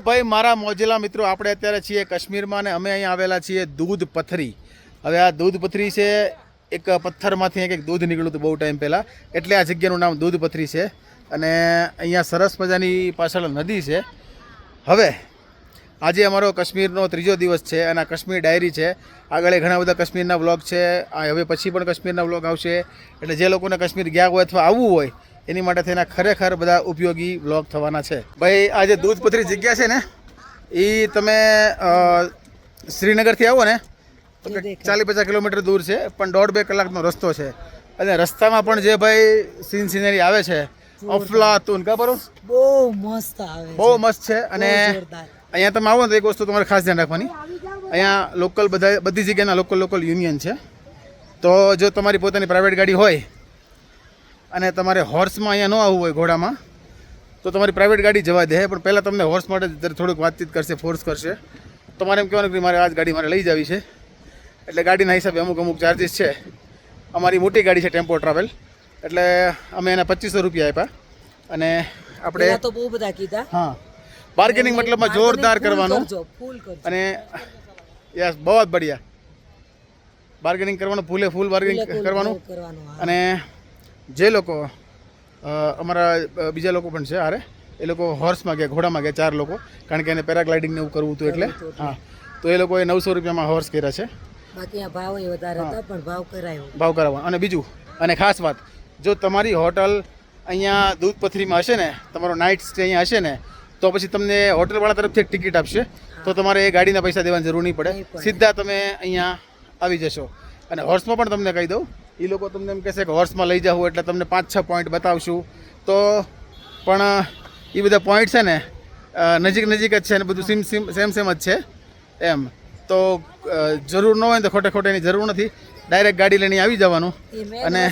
ભાઈ, મારા મોજેલા મિત્રો, આપણે અત્યારે છીએ કાશ્મીરમાં અને અમે અહીં આવેલા છીએ દૂધ પથરી. હવે આ દૂધ પથરી છે, એક પથ્થરમાંથી એક દૂધ નીકળ્યું હતું બહુ ટાઈમ પહેલાં. એટલે આ જગ્યાનું નામ દૂધ પથરી છે. અને અહીંયા સરસ મજાની પાછળ નદી છે. હવે, આજે અમારો કાશ્મીરનો ત્રીજો દિવસ છે અને આ કાશ્મીર ડાયરી છે. આગળ ઘણા બધા કાશ્મીરના વ્લોગ છે. હવે પછી પણ કાશ્મીરના વ્લોગ આવશે. એટલે જે લોકોને કાશ્મીર ગયા હોય અથવા આવવું હોય એની માટે થઈને ખરેખર બધા ઉપયોગી વ્લોગ થવાના છે. ભાઈ આ જે દૂધપત્રી જગ્યા છે ને એ તમે શ્રીનગરથી આવો ને તો ચાલીસ પચાસ કિલોમીટર દૂર છે પણ દોઢ બે કલાકનો રસ્તો છે. અને રસ્તામાં પણ જે ભાઈ સીન સિનરી આવે છે અફલાતુન કા બરો બહુ મસ્ત આવે બહુ મસ્ત છે અને અહીંયા તમે આવો ને તો એક વસ્તુ તમારે ખાસ ધ્યાન રાખવાની. અહીંયા લોકલ બધા બધી જગ્યાના લોકલ લોકલ યુનિયન છે. તો જો તમારી પોતાની પ્રાઇવેટ ગાડી હોય અને તમારે હોર્સમાં અહીંયા ન આવવું હોય ઘોડામાં તો તમારી પ્રાઇવેટ ગાડી જવા દે. પણ પહેલાં તમને હોર્સ માટે થોડુંક વાતચીત કરશે ફોર્સ કરશે. તમારે એમ કહેવાનું કે મારે આ જ ગાડી મારે લઈ જવી છે. એટલે ગાડીના હિસાબે અમુક અમુક ચાર્જિસ છે. અમારી મોટી ગાડી છે ટેમ્પો ટ્રાવેલ એટલે અમે એને પચીસો રૂપિયા આપ્યા. અને આપણે તો બહુ બધા કીધા. હા. બાર્ગેનિંગ મતલબમાં જોરદાર કરવાનું. અને યસ બહુ જ બઢિયા. બાર્ગેનિંગ કરવાનું ફૂલે ફૂલ બાર્ગેનિંગ કરવાનું અને જે લોકો અમારા બીજા લોકો પણ છે અરે એ લોકો હોર્સમાં ગયા ઘોડામાં ગયા ચાર લોકો. કારણ કે એને પેરાગ્લાઇડિંગ ને એવું કરવું હતું એટલે. હા. તો એ લોકોએ નવસો રૂપિયામાં હોર્સ કર્યા છે. બાકી આ ભાવ એ વધારે હતા પણ ભાવ કરાયો. ભાવ કરાવવાનો. અને બીજું અને ખાસ વાત જો તમારી હોટલ અહીંયા દૂધ પથરીમાં હશે ને તમારો નાઇટ સ્ટે અહીંયા હશે ને તો પછી તમને હોટલવાળા તરફથી એક ટિકિટ આપશે. તો તમારે એ ગાડીના પૈસા દેવાની જરૂર નહીં પડે. સીધા તમે અહીંયા આવી જશો. અને હોર્સમાં પણ તમને કહી દઉં એ લોકો તમને એમ કહેશે કે હોર્સમાં લઈ જાવ એટલે તમને પાંચ છ પોઈન્ટ બતાવશું. તો પણ એ બધા પોઈન્ટ છે ને નજીક નજીક જ છે ને બધું સેમ સેમ સેમ સેમ જ છે. એમ. તો જરૂર ન હોય ને તો ખોટે ખોટે એની જરૂર નથી. ડાયરેક્ટ ગાડી લઈને આવી જવાનું. અને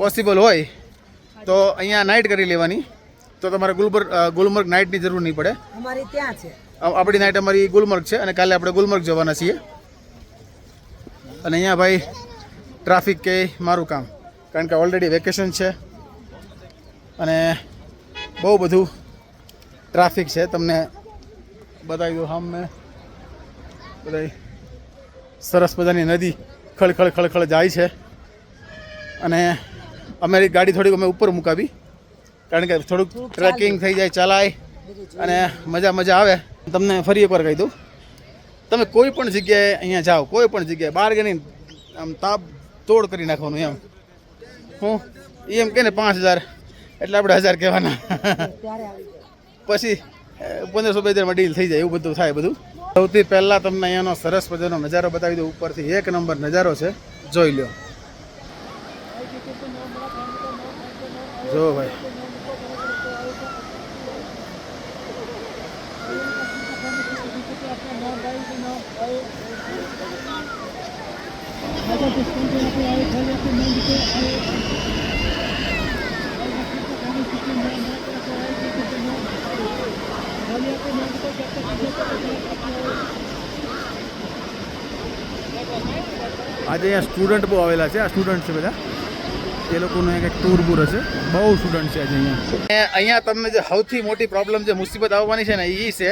પોસિબલ હોય તો અહીંયા નાઇટ કરી લેવાની. તો તમારે ગુલબર્ગ ગુલમર્ગ નાઇટની જરૂર નહીં પડે. અમારી ત્યાં છે. આપણી નાઇટ અમારી ગુલમર્ગ છે અને કાલે આપણે ગુલમર્ગ જવાના છીએ. અને અહીંયા ભાઈ ટ્રાફિક કે મારું કામ. કારણ કે ઓલરેડી વેકેશન છે અને બહુ બધું ટ્રાફિક છે. તમને બતાવી દઉં સામે. બધાય સરસ મજાની નદી ખળખળ ખળખળ જાય છે. અને અમારી ગાડી થોડીક અમે ઉપર મુકાવી. કારણ કે થોડુંક ટ્રેકિંગ થઈ જાય ચલાય અને મજા મજા આવે. તમને ફરી એકવાર કહી દઉં. તમે કોઈ પણ જગ્યાએ અહીંયા જાઓ કોઈ પણ જગ્યાએ બાર્ગેનિંગ આમ તાપ તોડ કરી નાખવાનું એમ. હું? એમ કે ને પાંચ હજાર. એટલે આપણે હજાર કહેવાના. પછી પંદરસો બે હજારમાં ડીલ થઈ જાય, એવું બધું થાય બધું. સૌથી પહેલાં તમને અહીંયાનો સરસ મજાનો નજારો બતાવી દઉં. ઉપરથી એક નંબર નજારો છે. જોઈ લ્યો. જો ભાઈ. આજે અહીંયા સ્ટુડન્ટ બહુ આવેલા છે. આ સ્ટુડન્ટ છે બધા. એ લોકોનું એક ટૂર બૂર હશે બહુ સ્ટુડન્ટ છે આજે અહીંયા. અહીંયા તમને જે સૌથી મોટી પ્રોબ્લેમ જે મુસીબત આવવાની છે ને એ છે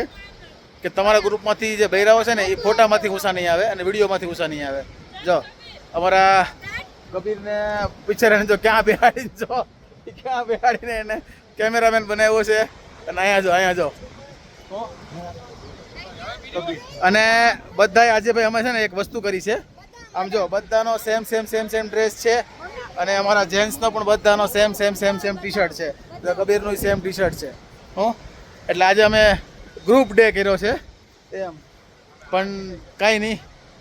કે તમારા ગ્રુપમાંથી જે બૈરાઓ છે ને એ ફોટામાંથી ગુસ્સા નહીં આવે અને વિડીયોમાંથી ગુસ્સા નહીં આવે. જો, અમારા કબીરને બિચારાને જો ક્યાં બેહાડી જો, ક્યાં બેહાડીને એને કેમેરામેન બનાવ્યો છે. અને અહીંયા જો અહીંયા જો. અને બધાય આજે ભાઈ અમે છે ને એક વસ્તુ કરી છે. આમ જો, બધાનો same same same same dress છે. અને અમારા જેન્ટ્સનો પણ બધાનો same same same same T shirt છે કબીરનું સેમ ટી શર્ટ છે. હું? એટલે આજે અમે ગ્રુપ ડે કર્યો છે. એમ. પણ કાંઈ નહીં,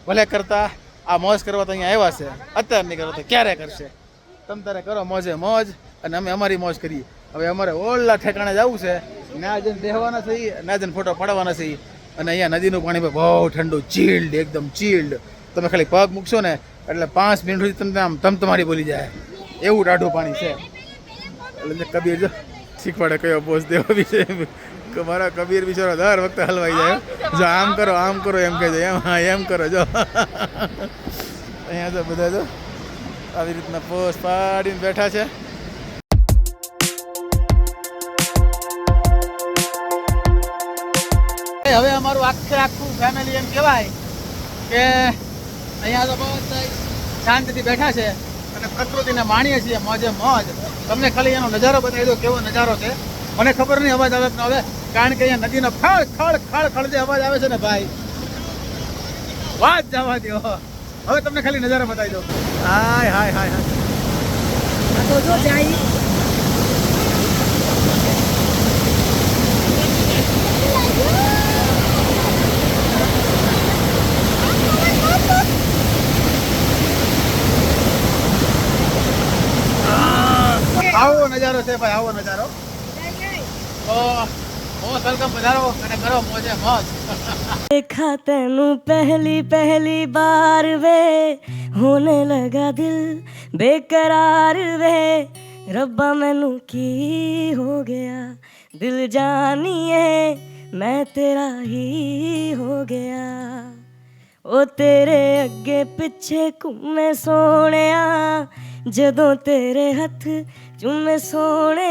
ભલે કરતા આ મોજ કરવા તો અહીંયા આવ્યા છે. અત્યારે નહીં કરો તો ક્યારે કરશે? તમે તારે કરો મોજે મોજ અને અમે અમારી મોજ કરીએ. હવે અમારે ઓલા ઠેકાણે જવું છે. ના જઈને બેહવાના છે ના જન ફોટો પાડવાના છે અને અહીંયા નદીનું પાણી બહુ ઠંડુ ચીલ્ડ એકદમ ચીલ્ડ તમે ખાલી પગ મૂકશો ને, એટલે પાંચ મિનિટ સુધી તમને આમ તમ તમારી બોલી જાય. એવું ટાઢું પાણી છે. એટલે કબીર જો, શીખવાડે કયો પોઝ દેવો વિશે. કે મારા કબીર બિચારો દર વખતે હલવાઈ જાય. જો આમ કરો આમ કરો. એમ કહે છે. એમ હા એમ કરો જો. અહીંયા તો બધા જો આવી રીતના પોઝ પાડીને બેઠા છે. હવે અમારું આખે આખું ફેમિલી એમ કહેવાય કે અહીંયા તો બધા શાંતિથી બેઠા છે અને પ્રકૃતિને માણીએ છીએ મોજે મોજ. તમને ખાલી એનો નજારો બતાવી દો કેવો નજારો છે. મને ખબર નહીં અવાજ આવે ન આવે. કારણ કે અહીંયા નદીનો ખળ ખળ ખળ ખળ જે અવાજ આવે છે ને ભાઈ વાત જવા દો હવે તમને ખાલી નજારો બતાવી દો હાય હાય હાય હાય. તો જો જાય. આવો નજારો છે ભાઈ આવો નજારો. તો देखा तेनू पहली पहली बार वे होने लगा दिल बेकरार वे रब्बा मैनू की हो गया दिल जानिए मैं तेरा ही हो गया ओ तेरे अग्गे पिछे घूमे सोने जदों तेरे हथ चूमे सोने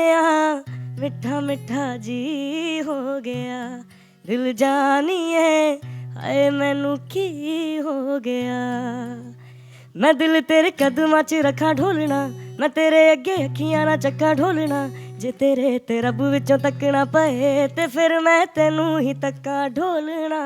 ਮਿੱਠਾ ਮਿੱਠਾ ਜੀ ਹੋ ਗਿਆ। ਦਿਲ ਜਾਣੀਏ ਹਾਏ ਮੈਨੂੰ ਕੀ ਹੋ ਗਿਆ। ਮੈਂ ਦਿਲ ਤੇਰੇ ਕਦਮਾਂ 'ਚ ਰੱਖਾਂ ਢੋਲਣਾ, ਮੈਂ ਤੇਰੇ ਅੱਗੇ ਅੱਖੀਆਂ ਨਾਲ ਚੱਕਾ ਢੋਲਣਾ। ਜੇ ਤੇਰੇ ਤੇ ਰੱਬ ਵਿੱਚੋਂ ਤੱਕਣਾ ਪਏ, ਤੇ ਫਿਰ ਮੈਂ ਤੈਨੂੰ ਹੀ ਤੱਕਾ ਢੋਲਣਾ।